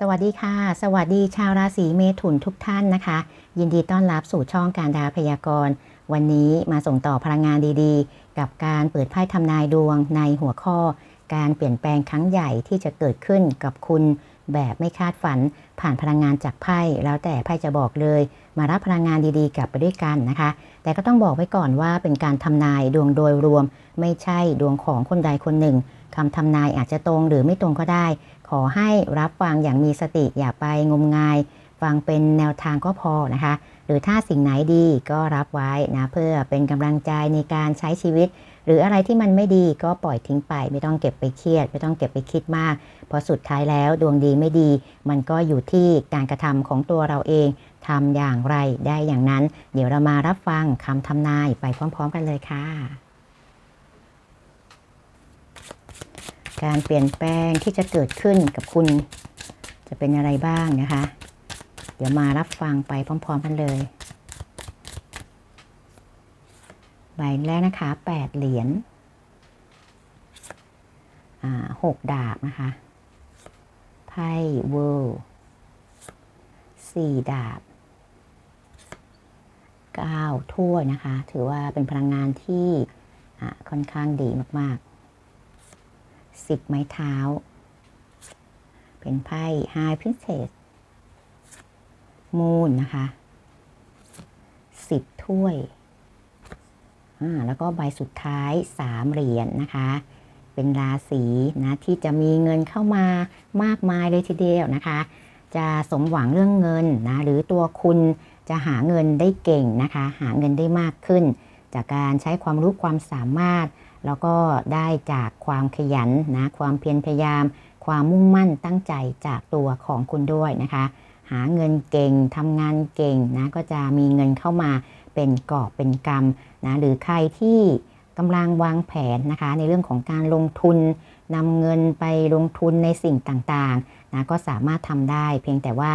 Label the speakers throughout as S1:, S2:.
S1: สวัสดีค่ะ สวัสดีชาวราศีเมถุนทุกท่านนะคะ ยินดีต้อนรับสู่ช่องการดาพยากรณ์ วันนี้มาส่งต่อพลังงานดีๆ กับการเปิดไพ่ทำนายดวงในหัวข้อ การเปลี่ยนแปลงครั้งใหญ่ที่จะเกิดขึ้นกับคุณ แบบไม่คาดฝัน ผ่านพลังงานจากไพ่แล้วแต่ไพ่จะบอกเลย มารับพลังงานดีๆ กลับไปด้วยกันนะคะ แต่ก็ต้องบอกไว้ก่อนว่าเป็นการทำนายดวงโดยรวม ไม่ใช่ดวงของคนใดคนหนึ่งคำทำนายอาจจะตรงหรือไม่ตรงก็ได้ ขอให้รับฟังอย่างมีสติอย่าไปงมงาย ฟังเป็นแนวทางก็พอนะคะ หรือถ้าสิ่งไหนดีก็รับไว้นะเพื่อเป็นกำลังใจในการใช้ชีวิต หรืออะไรที่มันไม่ดีก็ปล่อยทิ้งไป ไม่ต้องเก็บไปเครียด ไม่ต้องเก็บไปคิดมาก เพราะสุดท้ายแล้วดวงดีไม่ดี มันก็อยู่ที่การกระทำของตัวเราเองทำอย่างไรได้อย่างนั้น เดี๋ยวเรามารับฟังคำทำนายไปพร้อม ๆ กันเลยค่ะ การเปลี่ยนแปลงที่จะเกิดขึ้นกับคุณ จะเป็นอะไรบ้างนะคะ เดี๋ยวมารับฟังไปพร้อม ๆ กันเลย ใบแรกนะคะแปดเหรียญหกดาบนะคะไพ่เวิลด์สี่ดาบเก้าถ้วยนะคะ ถือว่าเป็นพลังงานที่ค่อนข้างดีมากๆสิบไม้เท้า เป็นไพ่ไฮพิเศษมูนนะคะสิบถ้วย แล้วก็ใบสุดท้ายสามเหรียญนนะคะ เป็นราศีนะที่จะมีเงินเข้ามามากมายเลยทีเดียวนะคะ จะสมหวังเรื่องเงินนะหรือตัวคุณจะหาเงินได้เก่งนะคะ หาเงินได้มากขึ้น จากการใช้ความรู้ความสามารถ แล้วก็ได้จากความขยันนะความเพียรพยายาม ความมุ่งมั่นตั้งใจจากตัวของคุณด้วยนะคะ หาเงินเก่งทำงานเก่งนะก็จะมีเงินเข้ามา เป็นกอบเป็นกำนะหรือใครที่กำลังวางแผนนะคะในเรื่องของการลงทุนนำเงินไปลงทุนในสิ่งต่างๆนะก็สามารถทำได้ เพียงแต่ว่า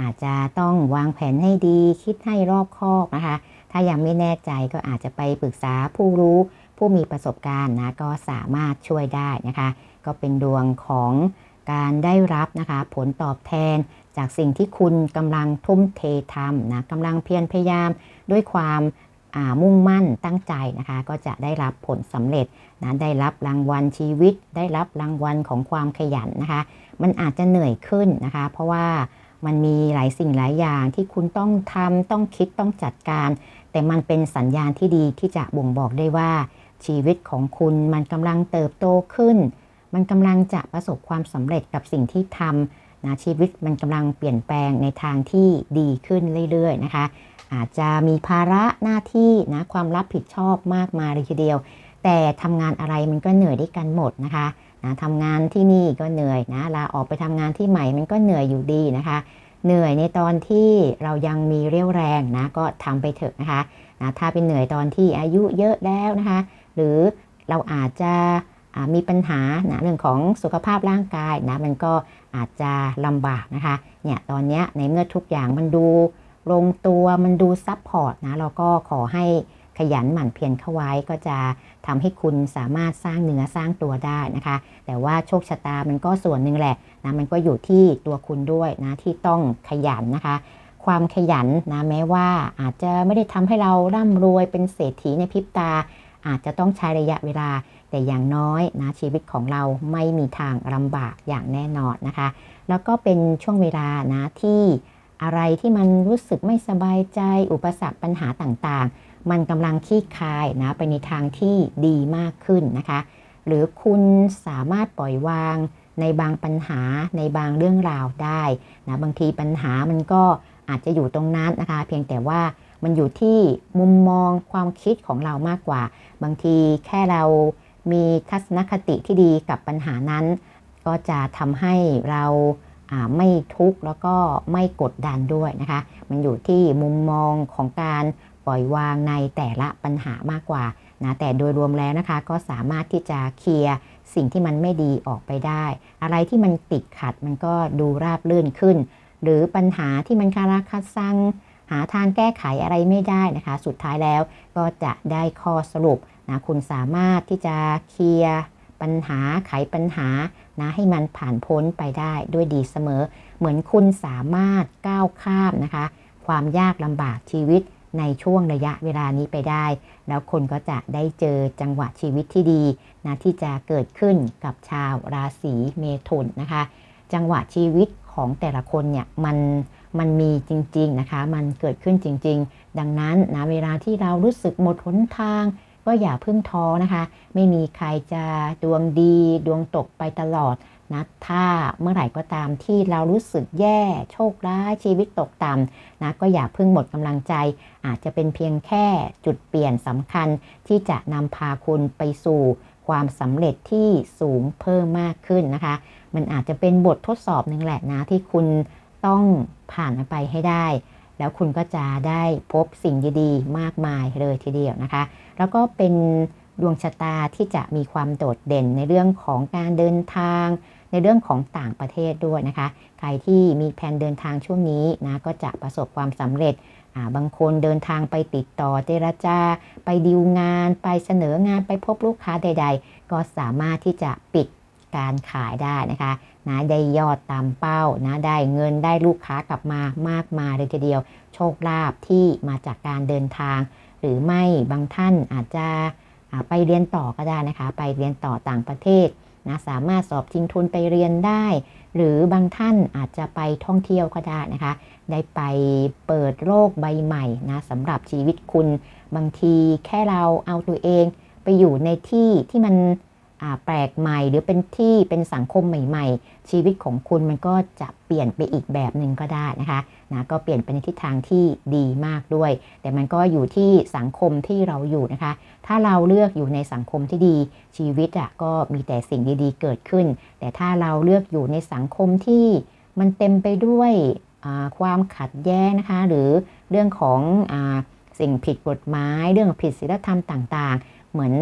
S1: อาจจะต้องวางแผนให้ดี คิดให้รอบคอบนะคะ ถ้ายังไม่แน่ใจก็อาจจะไปปรึกษาผู้รู้ผู้มีประสบการณ์นะก็สามารถช่วยได้นะคะ ก็เป็นดวงของการได้รับนะคะ ผลตอบแทน จากสิ่งที่คุณกำลังทุ่มเททำนะกำลังเพียรพยายามด้วยความมุ่งมั่นตั้งใจนะคะ ก็จะได้รับผลสำเร็จนะได้รับรางวัลชีวิต ได้รับรางวัลของความขยันนะคะ มันอาจจะเหนื่อยขึ้นนะคะ เพราะว่ามันมีหลายสิ่งหลายอย่างที่คุณต้องทำต้องคิดต้องจัดการ แต่มันเป็นสัญญาณที่ดีที่จะบ่งบอกได้ว่าชีวิตของคุณมันกำลังเติบโตขึ้น มันกำลังจะประสบความสำเร็จกับสิ่งที่ทำ นะชีวิตมันกำลังเปลี่ยนแปลงในทางที่ดีขึ้นเรื่อยๆนะคะ อาจจะมีภาระหน้าที่นะความรับผิดชอบมากมายเลยทีเดียว แต่ทำงานอะไรมันก็เหนื่อยด้วยกันหมดนะคะนะทำงานที่นี่ก็เหนื่อยนะลาออกไปทำงานที่ใหม่มันก็เหนื่อยอยู่ดีนะคะ เหนื่อยในตอนที่เรายังมีเรี่ยวแรงนะก็ทำไปเถอะนะคะนะถ้าเป็นเหนื่อยตอนที่อายุเยอะแล้วนะคะ หรือเราอาจจะ มีปัญหานะเรื่องของสุขภาพร่างกายนะมันก็อาจจะลำบากนะคะเนี่ยตอนนี้ในเมื่อทุกอย่างมันดูลงตัวมันดูซับพอร์ตนะเราก็ขอให้ขยันหมั่นเพียรเข้าไว้ก็จะทำให้คุณสามารถสร้างเนื้อสร้างตัวได้นะคะ แต่ว่าโชคชะตามันก็ส่วนหนึ่งแหละนะมันก็อยู่ที่ตัวคุณด้วยนะที่ต้องขยันนะคะ ความขยันนะแม้ว่าอาจจะไม่ได้ทำให้เราร่ำรวยเป็นเศรษฐีในพริบตา อาจจะต้องใช้ระยะเวลา แต่อย่างน้อยนะชีวิตของเราไม่มีทางลำบากอย่างแน่นอนนะคะ แล้วก็เป็นช่วงเวลานะที่อะไรที่มันรู้สึกไม่สบายใจอุปสรรคปัญหาต่างๆ มันกำลังขี้คลายนะไปในทางที่ดีมากขึ้นนะคะ หรือคุณสามารถปล่อยวางในบางปัญหาในบางเรื่องราวได้นะบางทีปัญหามันก็อาจจะอยู่ตรงนั้นนะคะ เพียงแต่ว่ามันอยู่ที่มุมมองความคิดของเรามากกว่า บางทีแค่เรามีทัศนคติที่ดีกับปัญหานั้น ก็จะทำให้เราไม่ทุกข์แล้วก็ไม่กดดันด้วยนะคะ มันอยู่ที่มุมมองของการปล่อยวางในแต่ละปัญหามากกว่านะแต่โดยรวมแล้วนะคะก็สามารถที่จะเคลียร์สิ่งที่มันไม่ดีออกไปได้ อะไรที่มันติดขัดมันก็ดูราบลื่นขึ้น หรือปัญหาที่มันคาราคาซังหาทางแก้ไขอะไรไม่ได้นะคะ สุดท้ายแล้วก็จะได้ข้อสรุป นะคุณสามารถที่จะเคลียร์ปัญหาไขปัญหานะให้มันผ่านพ้นไปได้ด้วยดีเสมอ เหมือนคุณสามารถก้าวข้ามนะคะ ความยากลำบากชีวิตในช่วงระยะเวลานี้ไปได้ แล้วคนก็จะได้เจอจังหวะชีวิตที่ดีนะที่จะเกิดขึ้นกับชาวราศีเมถุนนะคะ จังหวะชีวิตของแต่ละคนเนี่ยมันมันมีจริง ๆ นะคะ มันเกิดขึ้นจริง ๆ ดังนั้นนะเวลาที่เรารู้สึกหมดหนทาง ก็อย่าเพิ่งท้อนะคะ ไม่มีใครจะดวงดีดวงตกไปตลอดนะถ้าเมื่อไหร่ก็ตามที่เรารู้สึกแย่โชคร้ายชีวิตตกต่ำนะก็อย่าเพิ่งหมดกำลังใจ อาจจะเป็นเพียงแค่จุดเปลี่ยนสำคัญที่จะนำพาคุณไปสู่ความสำเร็จที่สูงเพิ่มมากขึ้นนะคะ มันอาจจะเป็นบททดสอบหนึ่งแหละนะที่คุณต้องผ่านมันไปให้ได้ แล้วคุณก็จะได้พบสิ่งดีๆ มากมายเลยทีเดียวนะคะแล้วก็เป็นดวงชะตาที่จะมีความโดดเด่นในเรื่องของการเดินทาง ในเรื่องของต่างประเทศด้วยนะคะ ใครที่มีแผนเดินทางช่วงนี้นะก็จะประสบความสำเร็จบางคนเดินทางไปติดต่อเจรจา ไปดีลงาน ไปเสนองานไปพบลูกค้าใด ๆ ก็สามารถที่จะปิดการขายได้นะคะนะได้ยอดตามเป้านะได้เงินได้ลูกค้ากลับมามากมายเลยทีเดียว โชคลาภที่มาจากการเดินทาง หรือไม่บางท่านอาจจะไปเรียนต่อก็ได้นะคะ ไปเรียนต่อต่างประเทศนะสามารถสอบชิงทุนไปเรียนได้ หรือบางท่านอาจจะไปท่องเที่ยวก็ได้นะคะ ได้ไปเปิดโลกใบใหม่นะสำหรับชีวิตคุณบางทีแค่เราเอาตัวเองไปอยู่ในที่ที่มันแปลกใหม่หรือเป็นที่เป็นสังคมใหม่ ๆ ชีวิตของคุณมันก็จะเปลี่ยนไปอีกแบบหนึ่งก็ได้นะคะ นะก็เปลี่ยนไปในทิศทางที่ดีมากด้วย แต่มันก็อยู่ที่สังคมที่เราอยู่นะคะ ถ้าเราเลือกอยู่ในสังคมที่ดี ชีวิตอะก็มีแต่สิ่งดีๆ เกิดขึ้น แต่ถ้าเราเลือกอยู่ในสังคมที่มันเต็มไปด้วยความขัดแย้งนะคะ หรือเรื่องของอสิ่งผิดกฎหมาย เรื่องผิดศีลธรรมต่าง ๆ เหมือน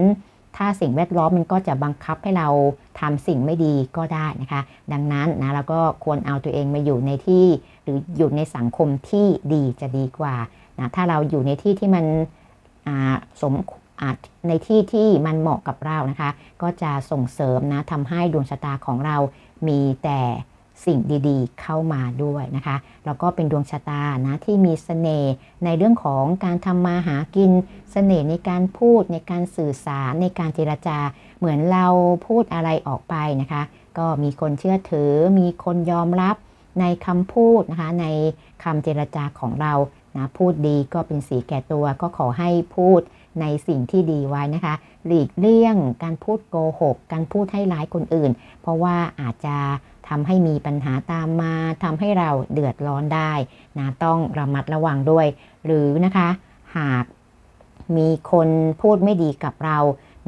S1: ถ้าสิ่งแวดล้อมมันก็จะบังคับให้เราทำสิ่งไม่ดีก็ได้นะคะ ดังนั้นนะเราก็ควรเอาตัวเองมาอยู่ในที่ หรืออยู่ในสังคมที่ดีจะดีกว่านะถ้าเราอยู่ในที่ที่มันสมในที่ที่มันเหมาะกับเรานะคะ ก็จะส่งเสริมนะทำให้ดวงชะตาของเรามีแต่ สิ่งดีๆ เข้ามาด้วยนะคะแล้วก็เป็นดวงชะตานะที่มีสเสน่ห์ในเรื่องของการทำมาหากินสเสน่ห์ในการพูดในการสื่อสารในการเจรจา เหมือนเราพูดอะไรออกไปนะคะ ก็มีคนเชื่อถือ มีคนยอมรับในคำพูดนะคะในคำเจรจาของเรานะพูดดีก็เป็นสีแก่ตัวก็ขอให้พูดในสิ่งที่ดีไว้นะคะ หลีกเลี่ยง การพูดโกหก การพูดให้ร้ายคนอื่น เพราะว่าอาจจะทำให้มีปัญหาตามมาทำให้เราเดือดร้อนได้นะต้องระมัดระวังด้วย หรือนะคะหากมีคนพูดไม่ดีกับเรา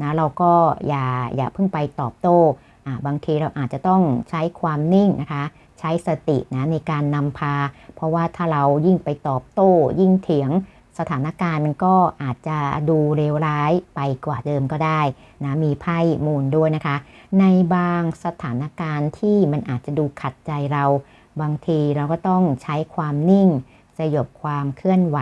S1: นะเราก็อย่าอย่าเพิ่งไปตอบโต้อาบางทีเราอาจจะต้องใช้ความนิ่งนะคะ ใช้สตินะในการนำพา เพราะว่าถ้าเรายิ่งไปตอบโต้ ยิ่งเถียง สถานการณ์มันก็อาจจะดูเลวร้ายไปกว่าเดิมก็ได้นะมีไพ่มูลด้วยนะคะ ในบางสถานการณ์ที่มันอาจจะดูขัดใจเรา บางทีเราก็ต้องใช้ความนิ่ง สยบความเคลื่อนไหว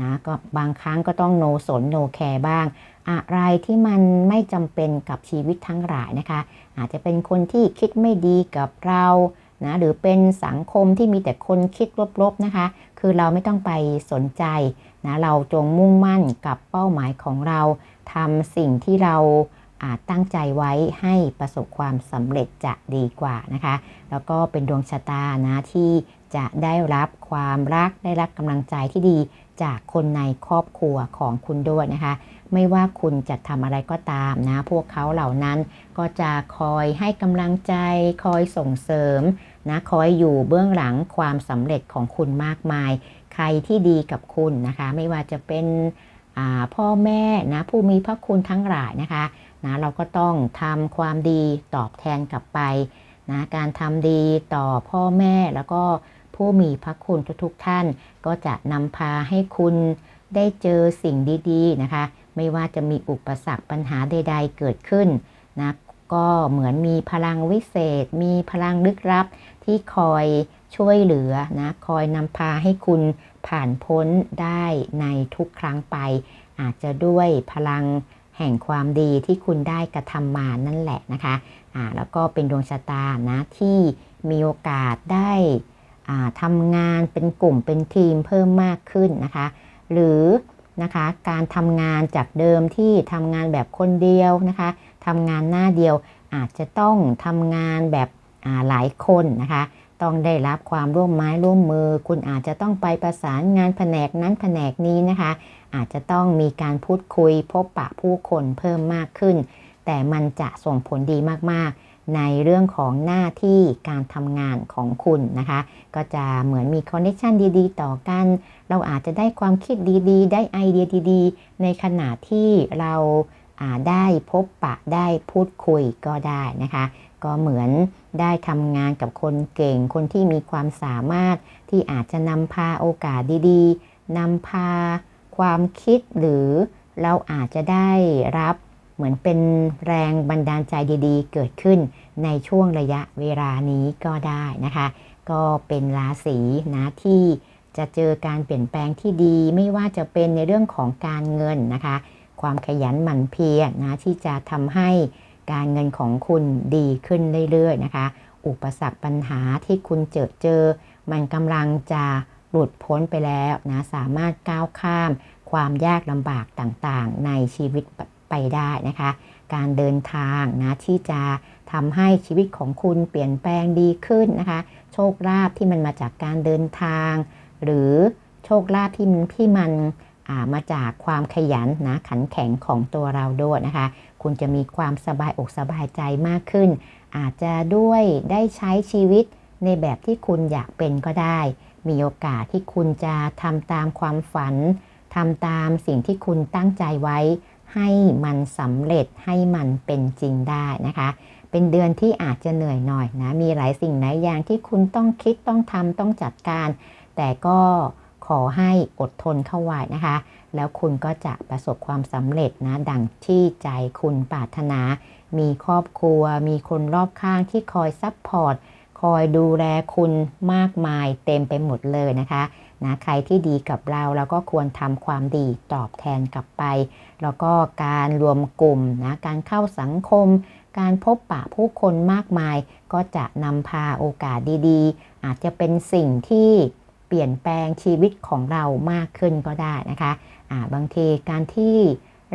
S1: นะก็บางครั้งก็ต้องโนสนโนแคร์บ้าง อะไรที่มันไม่จำเป็นกับชีวิตทั้งหลายนะคะ อาจจะเป็นคนที่คิดไม่ดีกับเรานะหรือเป็นสังคมที่มีแต่คนคิดลบๆนะคะ คือเราไม่ต้องไปสนใจ นะเราจงมุ่งมั่นกับเป้าหมายของเราทำสิ่งที่เราอาจตั้งใจไว้ให้ประสบความสำเร็จจะดีกว่านะคะ แล้วก็เป็นดวงชะตานะที่จะได้รับความรักได้รับกำลังใจที่ดี จากคนในครอบครัวของคุณด้วยนะคะ ไม่ว่าคุณจะทำอะไรก็ตามนะ พวกเขาเหล่านั้นก็จะคอยให้กำลังใจ คอยส่งเสริมนะคอยอยู่เบื้องหลังความสำเร็จของคุณมากมาย ใครที่ดีกับคุณนะคะ ไม่ว่าจะเป็นพ่อแม่นะผู้มีพระคุณทั้งหลายนะคะนะเราก็ต้องทำความดีตอบแทนกลับไปนะการทำดีต่อพ่อแม่แล้วก็ ผู้มีพระคุณทุกๆท่าน ก็จะนำพาให้คุณได้เจอสิ่งดีๆนะคะ ไม่ว่าจะมีอุปสรรคปัญหาใด ๆ เกิดขึ้นนะก็เหมือนมีพลังวิเศษ มีพลังลึกลับที่คอยช่วยเหลือนะคอยนำพาให้คุณผ่านพ้นได้ในทุกครั้งไป อาจจะด้วยพลังแห่งความดีที่คุณได้กระทำมานั่นแหละนะคะอ่าแล้วก็เป็นดวงชะตานะที่มีโอกาสได้ ทำงานเป็นกลุ่มเป็นทีมเพิ่มมากขึ้นนะคะ หรือนะคะการทำงานจากเดิมที่ทำงานแบบคนเดียวนะคะทำงานหน้าเดียวอาจจะต้องทำงานแบบหลายคนนะคะ ต้องได้รับความร่วมไม้ร่วมมือ คุณอาจจะต้องไปประสานงานแผนกนั้นแผนกนี้นะคะ อาจจะต้องมีการพูดคุยพบปะผู้คนเพิ่มมากขึ้น แต่มันจะส่งผลดีมากๆ ในเรื่องของหน้าที่การทำงานของคุณนะคะ ก็จะเหมือนมีคอนเนคชันดีๆ ต่อกัน เราอาจจะได้ความคิดดีๆ ได้ไอเดียดีๆ ในขณะที่เราอ่าได้พบปะได้พูดคุยก็ได้นะคะ ก็เหมือนได้ทำงานกับคนเก่ง คนที่มีความสามารถที่อาจจะนำพาโอกาสดีๆนำพาความคิดหรือเราอาจจะได้รับ เหมือนเป็นแรงบันดาลใจดีๆ เกิดขึ้นในช่วงระยะเวลานี้ก็ได้นะคะ ก็เป็นราศีนะที่จะเจอการเปลี่ยนแปลงที่ดี ไม่ว่าจะเป็นในเรื่องของการเงินนะคะ ความขยันหมั่นเพียรนะที่จะทำให้การเงินของคุณดีขึ้นเรื่อยๆนะคะ อุปสรรคปัญหาที่คุณเจอเจอ มันกำลังจะหลุดพ้นไปแล้วนะสามารถก้าวข้ามความยากลำบากต่างๆ ในชีวิต ไปได้นะคะ การเดินทางนะที่จะทำให้ชีวิตของคุณเปลี่ยนแปลงดีขึ้นนะคะ โชคลาภที่มันมาจากการเดินทาง หรือโชคลาภที่มันที่มันมาจากความขยันนะขันแข็งของตัวเราด้วยนะคะ คุณจะมีความสบายอกสบายใจมากขึ้น อาจจะด้วยได้ใช้ชีวิตในแบบที่คุณอยากเป็นก็ได้ มีโอกาสที่คุณจะทำตามความฝันทำตามสิ่งที่คุณตั้งใจไว้ ให้มันสำเร็จให้มันเป็นจริงได้นะคะ เป็นเดือนที่อาจจะเหนื่อยหน่อยนะมีหลายสิ่งหลายอย่างที่คุณต้องคิดต้องทำต้องจัดการ แต่ก็ขอให้อดทนเข้าไว้นะคะ แล้วคุณก็จะประสบความสำเร็จนะ ดังที่ใจคุณปรารถนา มีครอบครัว มีคนรอบข้างที่คอยซัพพอร์ต คอยดูแลคุณมากมายเต็มไปหมดเลยนะคะ นะใครที่ดีกับเราเราก็ควรทำความดีตอบแทนกลับไป แล้วก็การรวมกลุ่มนะการเข้าสังคม การพบปะผู้คนมากมาย ก็จะนำพาโอกาสดีๆ อาจจะเป็นสิ่งที่เปลี่ยนแปลงชีวิตของเรามากขึ้นก็ได้นะคะะบางทีการที่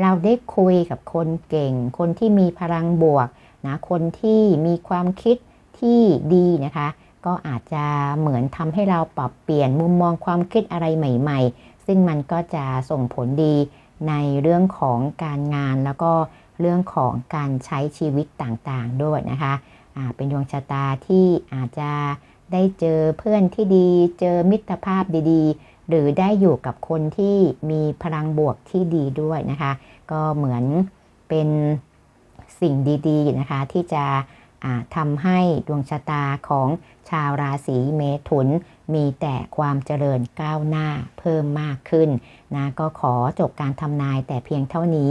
S1: เราได้คุยกับคนเก่ง คนที่มีพลังบวกนะคนที่มีความคิดที่ดีนะคะ ก็อาจจะเหมือนทำให้เราปรับเปลี่ยนมุมมองความคิดอะไรใหม่ ๆ ซึ่งมันก็จะส่งผลดีในเรื่องของการงานแล้วก็เรื่องของการใช้ชีวิตต่างๆด้วยนะคะะเป็นดวงชะตาที่อาจจะได้เจอเพื่อนที่ดี เจอมิตรภาพดีๆ หรือได้อยู่กับคนที่มีพลังบวกที่ดีด้วยนะคะ ก็เหมือนเป็นสิ่งดีๆนะคะที่จะ ทำให้ดวงชะตาของชาวราศีเมถุน มีแต่ความเจริญก้าวหน้าเพิ่มมากขึ้นนะก็ขอจบการทำนายแต่เพียงเท่านี้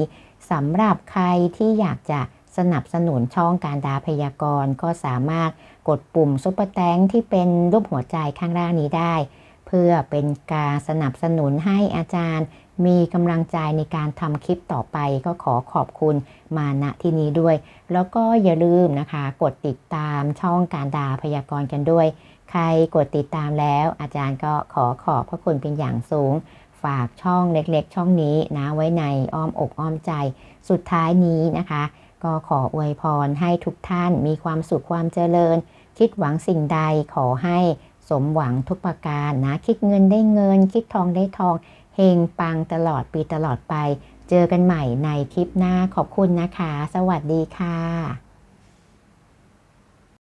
S1: สำหรับใครที่อยากจะสนับสนุนช่องการดาพยากรณ์ก็สามารถกดปุ่มซุปเปอร์แตงที่เป็นรูปหัวใจข้างล่างนี้ได้ เพื่อเป็นการสนับสนุนให้อาจารย์มีกำลังใจในการทำคลิปต่อไปก็ขอขอบคุณมาณที่นี้ด้วย แล้วก็อย่าลืมนะคะ กดติดตามช่องการดาพยากรณ์กันด้วย ใครกดติดตามแล้ว อาจารย์ก็ขอขอบพระคุณเป็นอย่างสูง ฝากช่องเล็กๆ ช่องนี้นะไว้ในอ้อมอกอ้อมใจ สุดท้ายนี้นะคะ ก็ขออวยพรให้ทุกท่านมีความสุขความเจริญ คิดหวังสิ่งใดขอให้สมหวังทุกประการนะ คิดเงินได้เงิน คิดทองได้ทอง เฮงปังตลอดปีตลอดไป เจอกันใหม่ในคลิปหน้าขอบคุณนะคะ สวัสดีค่ะ